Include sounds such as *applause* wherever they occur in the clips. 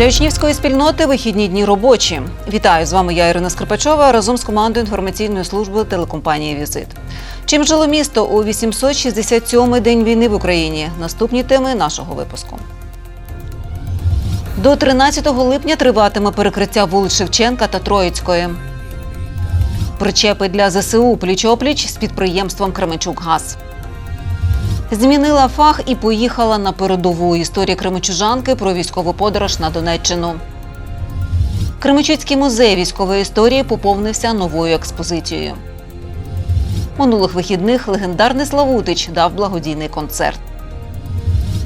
Для учнівської спільноти вихідні дні робочі. Вітаю з вами я Ірина Скрипачова разом з командою інформаційної служби телекомпанії Візит. Чим жило місто у 867-й день війни в Україні? Наступні теми нашого випуску. До 13 липня триватиме перекриття вулиць Шевченка та Троїцької. Причепи для ЗСУ пліч-опліч з підприємством Кременчук-Газ. Змінила фах і поїхала на передову. Історія Кримичужанки про військову подорож на Донеччину. Кременчуцький музей військової історії поповнився новою експозицією. Минулих вихідних легендарний Славутич дав благодійний концерт.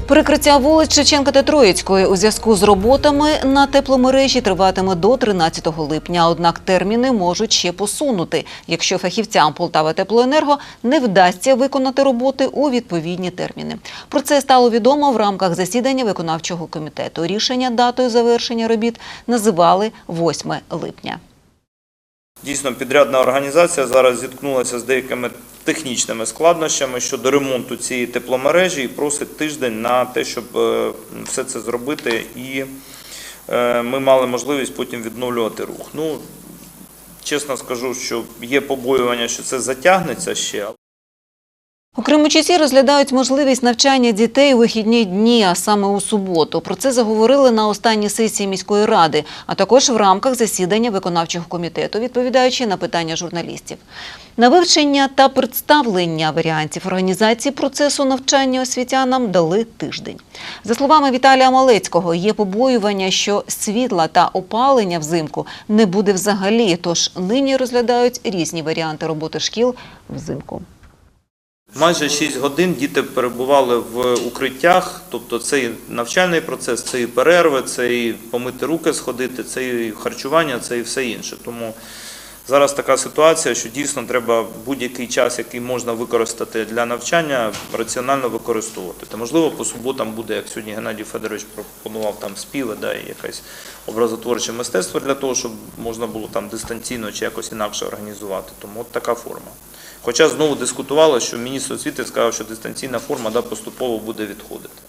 Перекриття вулиць Шевченка та Троїцької у зв'язку з роботами на тепломережі триватиме до 13 липня. Однак терміни можуть ще посунути, якщо фахівцям Полтава Теплоенерго не вдасться виконати роботи у відповідні терміни. Про це стало відомо в рамках засідання виконавчого комітету. Рішення датою завершення робіт називали 8 липня. Дійсно, підрядна організація зараз зіткнулася з деякими технічними складнощами щодо ремонту цієї тепломережі і просить тиждень на те, щоб е, все це зробити, і е, ми мали можливість потім відновлювати рух. Ну, чесно скажу, що є побоювання, що це затягнеться ще. У Кременчуці розглядають можливість навчання дітей у вихідні дні, а саме у суботу. Про це заговорили на останній сесії міської ради, а також в рамках засідання виконавчого комітету, відповідаючи на питання журналістів. На вивчення та представлення варіантів організації процесу навчання освітянам дали тиждень. За словами Віталія Малецького, є побоювання, що світла та опалення взимку не буде взагалі. Тож нині розглядають різні варіанти роботи шкіл взимку. Майже 6 годин діти перебували в укриттях, тобто це і навчальний процес, це і перерви, це і помити руки, сходити, це і харчування, це і все інше. Тому зараз така ситуація, що дійсно треба будь-який час, який можна використати для навчання, раціонально використовувати. Та можливо по суботам буде, як сьогодні Геннадій Федорович пропонував там співи, да, і якесь образотворче мистецтво для того, щоб можна було там дистанційно чи якось інакше організувати. Тому от така форма. Хоча знову дискутувало, що міністр освіти сказав, що дистанційна форма да, поступово буде відходити.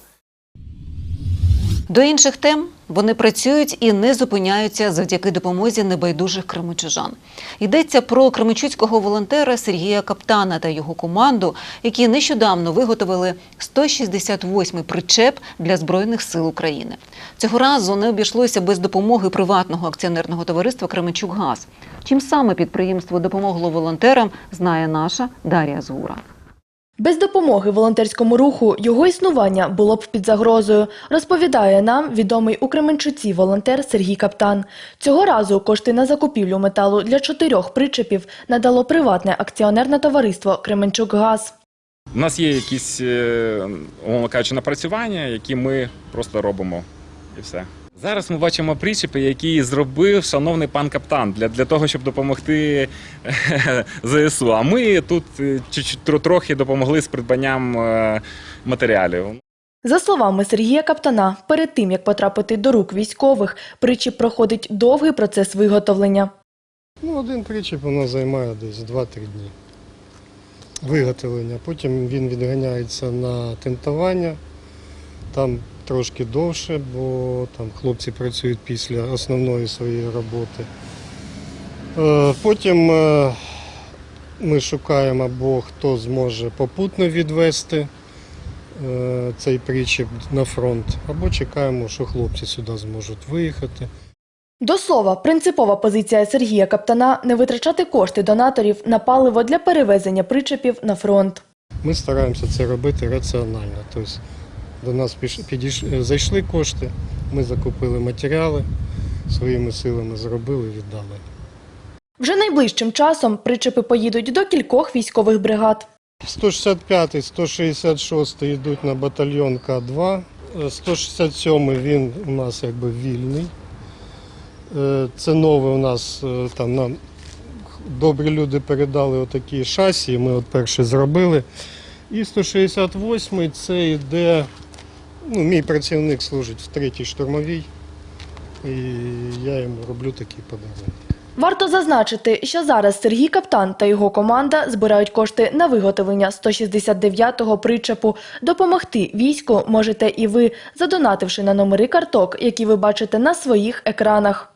До інших тем вони працюють і не зупиняються завдяки допомозі небайдужих кременчужан. Йдеться про кременчуцького волонтера Сергія Каптана та його команду, які нещодавно виготовили 168-й причеп для збройних сил України. Цього разу не обійшлося без допомоги приватного акціонерного товариства Кременчук-Газ. Чим саме підприємство допомогло волонтерам, знає наша Дар'я Згура. Без допомоги волонтерському руху його існування було б під загрозою, розповідає нам відомий у Кременчуці волонтер Сергій Каптан. Цього разу кошти на закупівлю металу для чотирьох причепів надало приватне акціонерне товариство Кременчук-Газ. У нас є якісь, е, умовно кажучи, напрацювання, які ми просто робимо і все. Зараз ми бачимо причепи, які зробив шановний пан каптан для, для того, щоб допомогти е, *laughs* ЗСУ. А ми тут е, трохи допомогли з придбанням е, матеріалів. За словами Сергія Каптана, перед тим як потрапити до рук військових, причіп проходить довгий процес виготовлення. Ну, один причіп у нас займає десь 2-3 дні виготовлення. Потім він відганяється на тентування, там трошки довше, бо там хлопці працюють після основної своєї роботи. Е, Потім е, ми шукаємо або хто зможе попутно відвести е, цей причіп на фронт, або чекаємо, що хлопці сюди зможуть виїхати. До слова, принципова позиція Сергія Каптана не витрачати кошти донаторів на паливо для перевезення причепів на фронт. Ми стараємося це робити раціонально. Тобто до нас піш- підійш- зайшли кошти, ми закупили матеріали, своїми силами зробили, віддали. Вже найближчим часом причепи поїдуть до кількох військових бригад. 165 166 йдуть на батальйон К2. Е, 167 він у нас якби вільний. Е, Це нове у нас е, там нам добрі люди передали отакі шасі, ми от перші зробили. І 168-й це йде, ну, мій працівник служить в третій штурмовій. І я йому роблю такий подарунок. Варто зазначити, що зараз Сергій Каптан та його команда збирають кошти на виготовлення 169-го причепу. Допомогти війську можете і ви, задонативши на номери карток, які ви бачите на своїх екранах.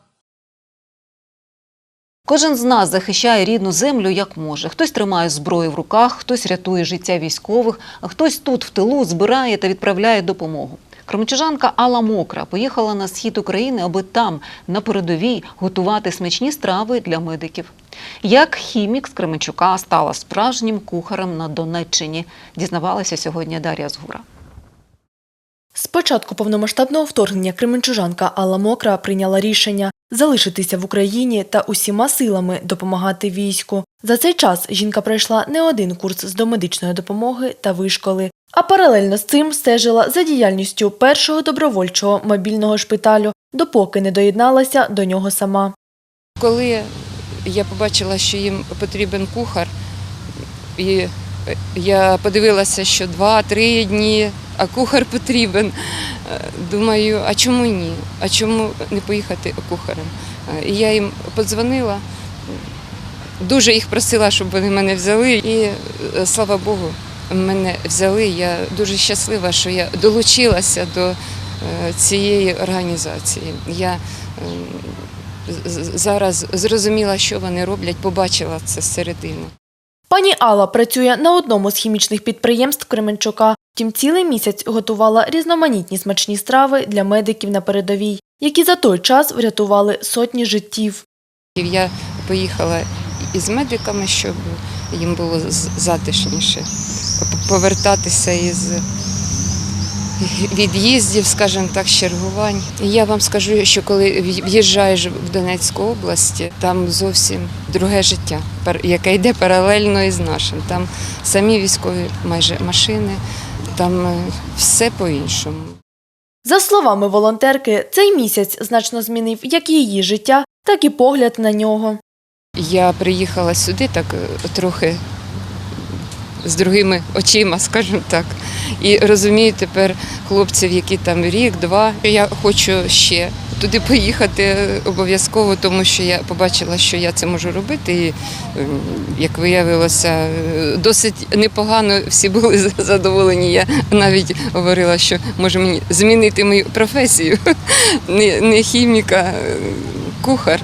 Кожен з нас захищає рідну землю як може. Хтось тримає зброю в руках, хтось рятує життя військових, а хтось тут в тилу збирає та відправляє допомогу. Кременчужанка Алла Мокра поїхала на схід України, аби там, на передовій, готувати смачні страви для медиків. Як хімік з Кременчука стала справжнім кухарем на Донеччині, дізнавалася сьогодні Дар'я Згура. З початку повномасштабного вторгнення кременчужанка Алла Мокра прийняла рішення залишитися в Україні та усіма силами допомагати війську. За цей час жінка пройшла не один курс з домедичної допомоги та вишколи, а паралельно з цим стежила за діяльністю першого добровольчого мобільного шпиталю, допоки не доєдналася до нього сама. Коли я побачила, що їм потрібен кухар, і я подивилася, що два-три дні, а кухар потрібен. Е, Думаю, а чому ні? А чому не поїхати кухарем? Е, І я їм подзвонила, дуже їх просила, щоб вони мене взяли. І е, слава Богу, мене взяли. Я дуже щаслива, що я долучилася до цієї організації. Я ем, зараз зрозуміла, що вони роблять, побачила це зсередини. Пані Алла працює на одному з хімічних підприємств Кременчука. Втім, цілий місяць готувала різноманітні смачні страви для медиків на передовій, які за той час врятували сотні життів. Я поїхала із медиками, щоб їм було затишніше повертатися із від'їздів, скажімо так, з чергувань. І я вам скажу, що коли в'їжджаєш в Донецьку область, там зовсім друге життя, яке йде паралельно із нашим. Там самі військові майже машини, там е, все по-іншому. За словами волонтерки, цей місяць значно змінив як її життя, так і погляд на нього. Я приїхала сюди так е, трохи з другими очима, *laughs* скажімо так. І розумію тепер хлопців, які там рік-два. Я хочу ще туди поїхати обов'язково, тому що я побачила, що я це можу робити. І, ем, як виявилося, досить непогано всі були *laughs* задоволені. Я навіть говорила, що може мені змінити мою професію, *laughs* не, хіміка, е, кухар.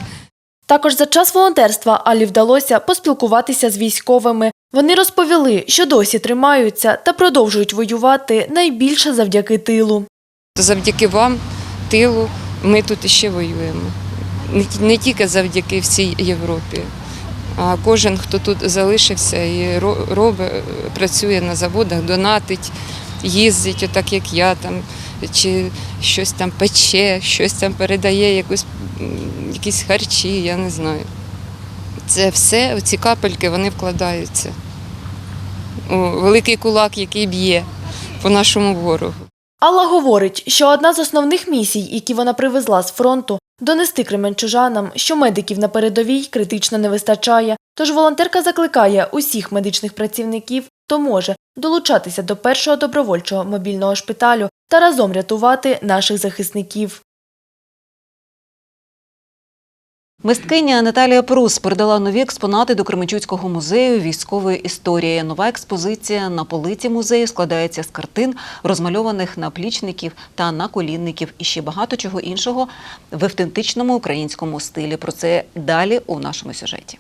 Також за час волонтерства Алі вдалося поспілкуватися з військовими. Вони розповіли, що досі тримаються та продовжують воювати найбільше завдяки тилу. Завдяки вам, тилу, ми тут іще воюємо. Не, ті- не тільки завдяки всій Європі, а кожен, хто тут залишився і ро- робить, працює на заводах, донатить, їздить, отак як я там, чи щось там пече, щось там передає, якусь, якісь харчі, я не знаю. Це все, ці капельки, вони вкладаються у великий кулак, який б'є по нашому ворогу. Алла говорить, що одна з основних місій, які вона привезла з фронту, донести кременчужанам, що медиків на передовій критично не вистачає. Тож волонтерка закликає усіх медичних працівників, хто може долучатися до першого добровольчого мобільного шпиталю та разом рятувати наших захисників. Мисткиня Наталія Прус передала нові експонати до Кременчуцького музею військової історії. Нова експозиція на полиці музею складається з картин, розмальованих наплічників та наколінників і ще багато чого іншого в автентичному українському стилі. Про це далі у нашому сюжеті.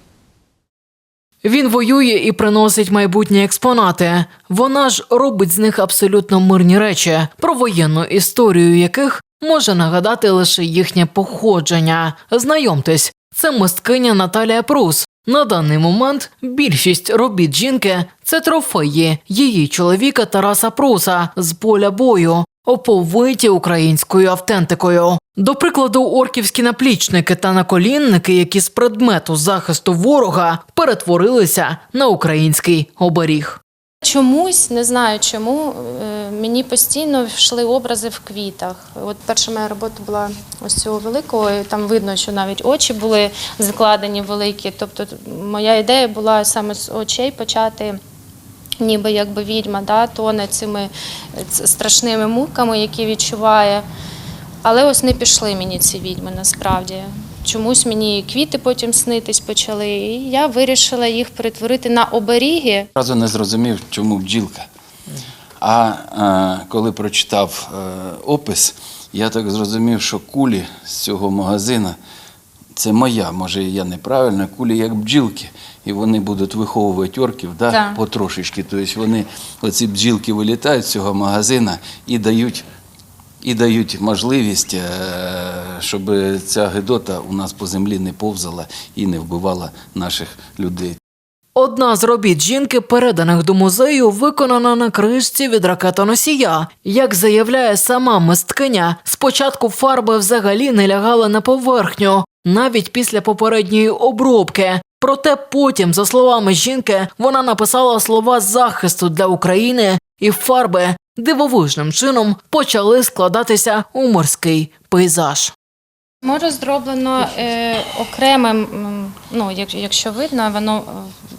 Він воює і приносить майбутні експонати. Вона ж робить з них абсолютно мирні речі, про воєнну історію яких може нагадати лише їхнє походження. Знайомтесь, це мисткиня Наталія Прус. На даний момент більшість робіт жінки це трофеї її чоловіка Тараса Пруса з поля бою, оповиті українською автентикою. До прикладу, орківські наплічники та наколінники, які з предмету захисту ворога перетворилися на український оберіг. Чомусь, не знаю чому, е, мені постійно йшли образи в квітах. От перша моя робота була ось цього великого, і там видно, що навіть очі були закладені великі. Тобто моя ідея була саме з очей почати. Ніби якби відьма, да, тоне цими е, страшними муками, які відчуває. Але ось не пішли мені ці відьми насправді. чомусь мені квіти потім снитись почали. І я вирішила їх перетворити на оберіги. Разу не зрозумів, чому бджілка. А е, коли прочитав е, опис, я так зрозумів, що кулі з цього магазину це моя, може я неправильно, кулі як бджілки. І вони будуть виховувати орків да, Так. потрошечки. Тобто вони, оці бджілки вилітають з цього магазину і дають, і дають можливість, е, щоб ця гидота у нас по землі не повзала і не вбивала наших людей. Одна з робіт жінки, переданих до музею, виконана на кришці від ракетоносія. Як заявляє сама мисткиня, спочатку фарби взагалі не лягали на поверхню, навіть після попередньої обробки. Проте потім, за словами жінки, вона написала слова захисту для України, і фарби дивовижним чином почали складатися у морський пейзаж. Море зроблено е, окремим, ну, як, якщо видно, воно е,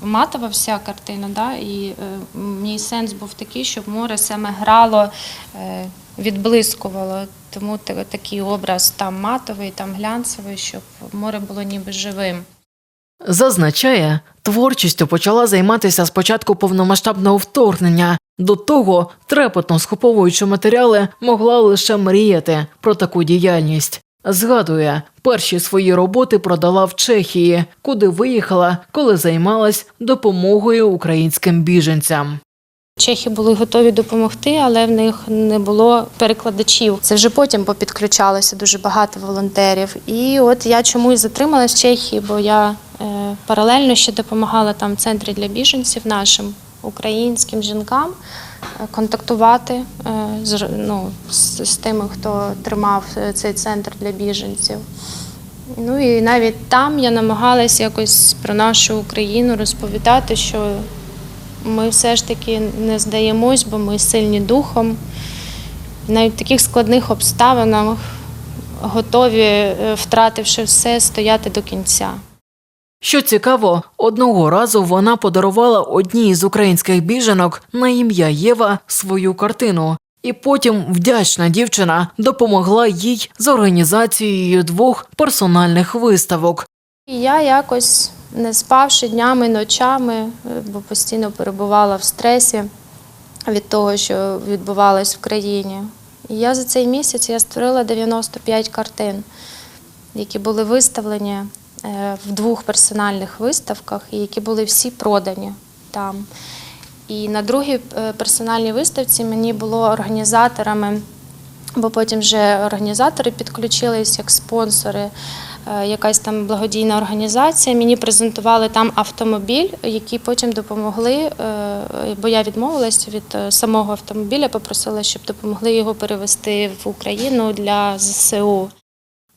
матова вся картина, да? і е, мій сенс був такий, щоб море саме грало, е, відблискувало. Тому такий образ там матовий, там глянцевий, щоб море було ніби живим. Зазначає, творчістю почала займатися з початку повномасштабного вторгнення. До того, трепетно схоповуючи матеріали, могла лише мріяти про таку діяльність. Згадує, перші свої роботи продала в Чехії, куди виїхала, коли займалась допомогою українським біженцям. Чехи були готові допомогти, але в них не було перекладачів. Це вже потім попідключалося дуже багато волонтерів. І от я чомусь затрималась в Чехії, бо я е, паралельно ще допомагала там в центрі для біженців нашим українським жінкам е, контактувати е, з, ну, з, тими, хто тримав е, цей центр для біженців. Ну і навіть там я намагалась якось про нашу Україну розповідати, що ми все ж таки не здаємось, бо ми сильні духом. І навіть в таких складних обставинах готові, втративши все, стояти до кінця. Що цікаво, одного разу вона подарувала одній з українських біженок на ім'я Єва свою картину. І потім вдячна дівчина допомогла їй з організацією двох персональних виставок. Я якось, не спавши днями, ночами, е, бо постійно перебувала в стресі від того, що відбувалось в країні. І я за цей місяць я створила 95 картин, які були виставлені в двох персональних виставках, які були всі продані там. І на другій е, персональній виставці мені було організаторами бо потім вже організатори підключились як спонсори, е, якась там благодійна організація. Мені презентували там автомобіль, який потім допомогли, е, бо я відмовилась від е, самого автомобіля, попросила, щоб допомогли його перевезти в Україну для ЗСУ.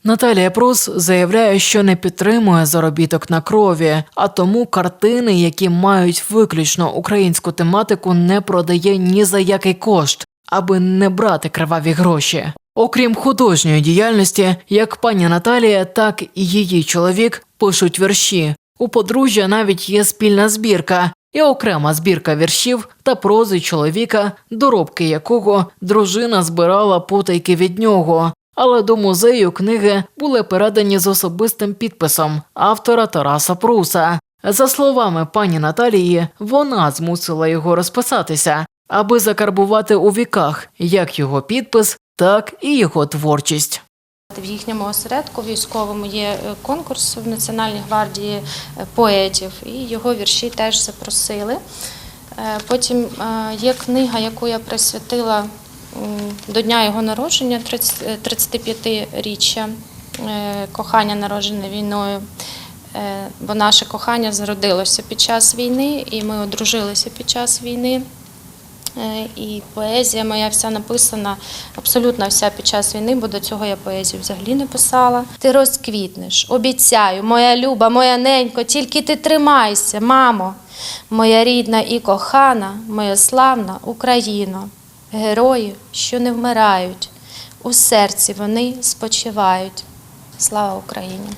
Наталія Прус заявляє, що не підтримує заробіток на крові, а тому картини, які мають виключно українську тематику, не продає ні за який кошт, аби не брати криваві гроші. Окрім художньої діяльності, як пані Наталія, так і її чоловік пишуть вірші. У подружжя навіть є спільна збірка і окрема збірка віршів та прози чоловіка, доробки якого дружина збирала потайки від нього. Але до музею книги були передані з особистим підписом автора Тараса Пруса. За словами пані Наталії, вона змусила його розписатися, аби закарбувати у віках як його підпис, так і його творчість. В їхньому осередку військовому є е, конкурс в Національній гвардії е, поетів, і його вірші теж запросили. Е, Потім є книга, яку я присвятила до дня його народження, 30 е, 35-річчя е, кохання народжене війною. Е, Бо наше кохання зародилося під час війни, і ми одружилися під час війни. І поезія моя вся написана, абсолютно вся під час війни, бо до цього я поезію взагалі не писала. Ти розквітнеш, обіцяю, моя люба, моя ненько, тільки ти тримайся, мамо, моя рідна і кохана, моя славна Україно, герої, що не вмирають, у серці вони спочивають. Слава Україні!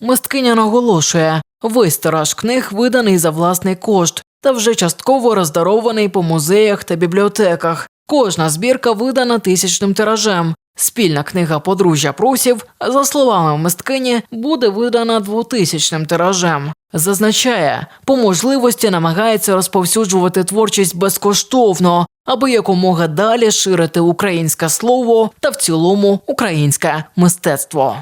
Мисткиня наголошує, весь тираж книг виданий за власний кошт та вже частково роздарований по музеях та бібліотеках. Кожна збірка видана тисячним тиражем. Спільна книга Подружжя Прусів, за словами мисткині, буде видана двотисячним тиражем. Зазначає, по можливості намагається розповсюджувати творчість безкоштовно, аби якомога далі ширити українське слово та в цілому українське мистецтво.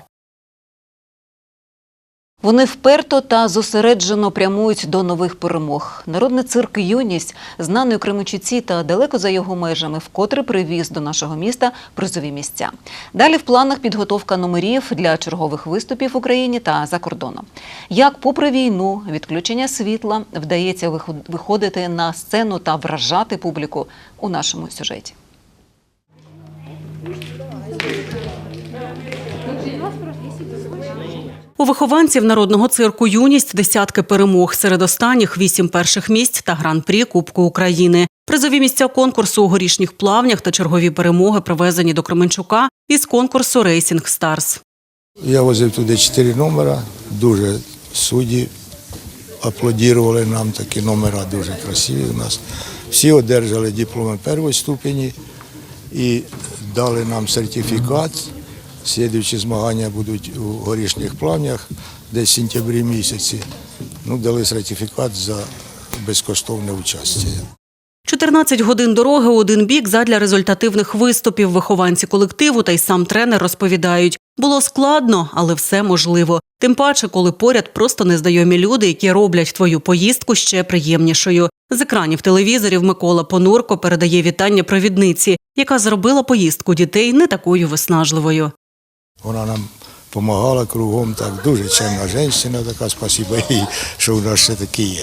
Вони вперто та зосереджено прямують до нових перемог. Народний цирк Юність, знаний у Кременчуці та далеко за його межами, вкотре привіз до нашого міста призові місця. Далі в планах підготовка номерів для чергових виступів в Україні та за кордоном. Як, попри війну, відключення світла, вдається виходити на сцену та вражати публіку у нашому сюжеті. У вихованців народного цирку Юність десятки перемог. Серед останніх вісім перших місць та гран-прі Кубку України. Призові місця конкурсу у горішніх плавнях та чергові перемоги привезені до Кременчука із конкурсу Рейсінг Старс. Я возив туди чотири номера, дуже судді аплодували нам, такі номера дуже красиві у нас. Всі одержали дипломи першої ступені і дали нам сертифікат. Слідуючі змагання будуть у горішніх плавнях, десь в сентябрі місяці. Ну, дали сертифікат за безкоштовне участь. 14 годин дороги один бік задля результативних виступів. Вихованці колективу та й сам тренер розповідають. Було складно, але все можливо. Тим паче, коли поряд просто незнайомі люди, які роблять твою поїздку ще приємнішою. З екранів телевізорів Микола Понурко передає вітання провідниці, яка зробила поїздку дітей не такою виснажливою. Вона нам допомагала кругом, так дуже чемна жінка, така спасіба їй, що у нас все таки є.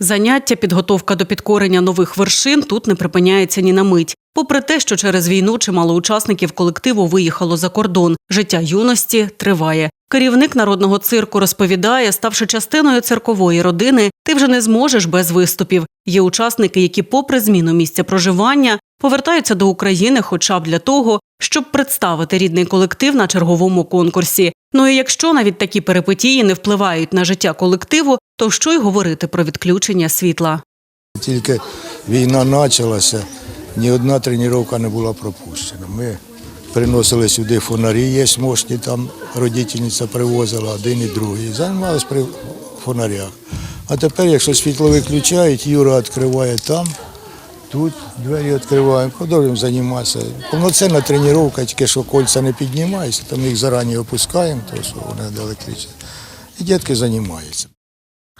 Заняття, підготовка до підкорення нових вершин тут не припиняється ні на мить. Попри те, що через війну чимало учасників колективу виїхало за кордон, життя юності триває. Керівник народного цирку розповідає, ставши частиною циркової родини, ти вже не зможеш без виступів. Є учасники, які, попри зміну місця проживання, повертаються до України, хоча б для того, щоб представити рідний колектив на черговому конкурсі. Ну і якщо навіть такі перипетії не впливають на життя колективу, то що й говорити про відключення світла. Тільки війна почалася, ні одна тренування не була пропущена. Ми приносили сюди фонарі, є мощні, там родительниця привозила один і другий. Займалися при фонарях. А тепер, якщо світло виключають, Юра відкриває там, тут двері відкриваємо, продовжуємо займатися. Повноцінна тренування, тільки що кольця не піднімаються, там їх зарані опускаємо, тому що вони електричні. І дітки займаються.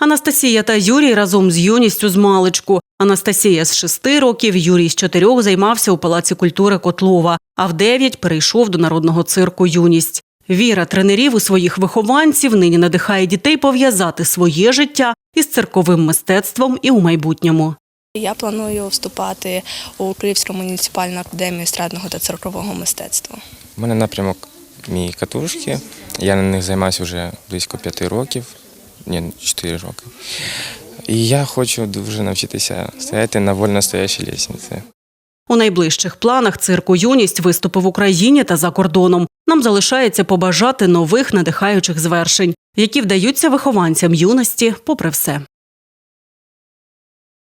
Анастасія та Юрій разом з юністю з маличку. Анастасія з шести років, Юрій з чотирьох займався у Палаці культури Котлова, а в дев'ять перейшов до народного цирку Юність. Віра тренерів у своїх вихованців нині надихає дітей пов'язати своє життя із цирковим мистецтвом і у майбутньому. Я планую вступати у Київську муніципальну академію естрадного та циркового мистецтва. У мене напрямок мій катушки. Я на них займаюся вже близько п'яти років, ні, чотири роки. І я хочу дуже навчитися стояти на вольно стоящій лісниці. У найближчих планах цирку Юність виступи в Україні та за кордоном. Нам залишається побажати нових надихаючих звершень, які вдаються вихованцям юності, попри все.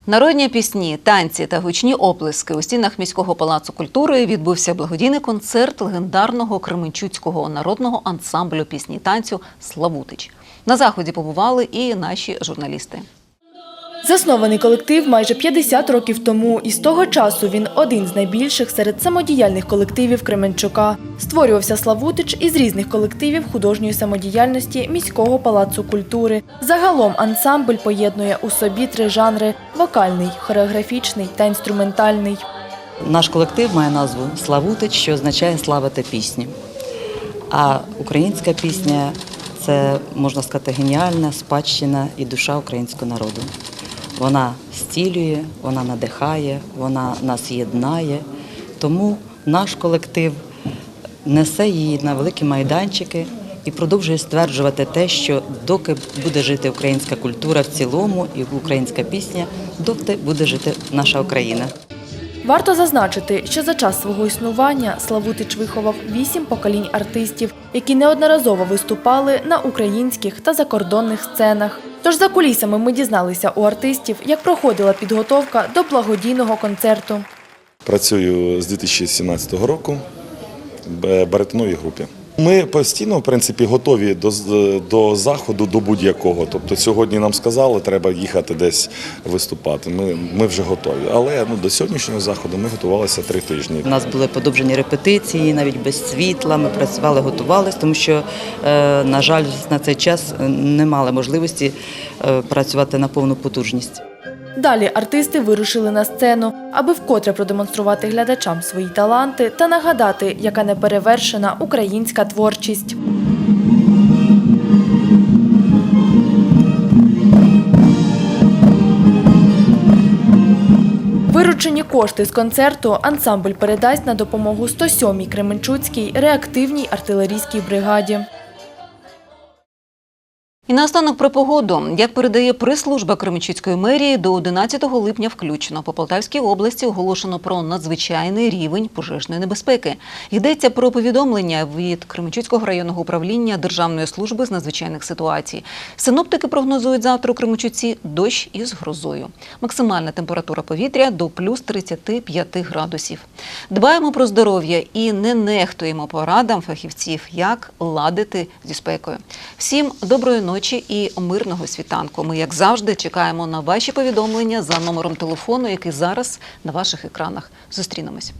Народні пісні, танці та гучні оплески у стінах міського палацу культури відбувся благодійний концерт легендарного кременчуцького народного ансамблю пісні танцю Славутич. На заході побували і наші журналісти. Заснований колектив майже 50 років тому, і з того часу він один з найбільших серед самодіяльних колективів Кременчука. Створювався Славутич із різних колективів художньої самодіяльності міського палацу культури. Загалом ансамбль поєднує у собі три жанри: вокальний, хореографічний та інструментальний. Наш колектив має назву Славутич, що означає славити пісню. А українська пісня це, можна сказати, геніальна спадщина і душа українського народу. Вона стілює, вона надихає, вона нас єднає. Тому наш колектив несе її на великі майданчики і продовжує стверджувати те, що доки буде жити українська культура в цілому і українська пісня, доки буде жити наша Україна. Варто зазначити, що за час свого існування Славутич виховав вісім поколінь артистів, які неодноразово виступали на українських та закордонних сценах. Тож за кулісами ми дізналися у артистів, як проходила підготовка до благодійного концерту. Працюю з 2017 року. в беретиновій групі. Ми постійно, в принципі, готові до, до заходу, до будь-якого. Тобто сьогодні нам сказали, треба їхати десь виступати. Ми, ми вже готові. Але ну, до сьогоднішнього заходу ми готувалися три тижні. У нас були подовжені репетиції, навіть без світла. Ми працювали, готувалися, тому що, е, на жаль, на цей час е, не мали можливості е, працювати на повну потужність. Далі артисти вирушили на сцену, аби вкотре продемонструвати глядачам свої таланти та нагадати, яка неперевершена українська творчість. Виручені кошти з концерту ансамбль передасть на допомогу 107-й Кременчуцькій реактивній артилерійській бригаді. І наостанок про погоду. Як передає прес-служба Кременчуцької мерії, до 11 липня включно по Полтавській області оголошено про надзвичайний рівень пожежної небезпеки. Йдеться про повідомлення від Кременчуцького районного управління Державної служби з надзвичайних ситуацій. Синоптики прогнозують завтра у Кременчуці дощ із грозою. Максимальна температура повітря до плюс 35 градусів. Дбаємо про здоров'я і не нехтуємо порадам фахівців, як ладити зі спекою. Всім доброї ночі і мирного світанку. Ми, як завжди, чекаємо на ваші повідомлення за номером телефону, який зараз на ваших екранах. Зустрінемось.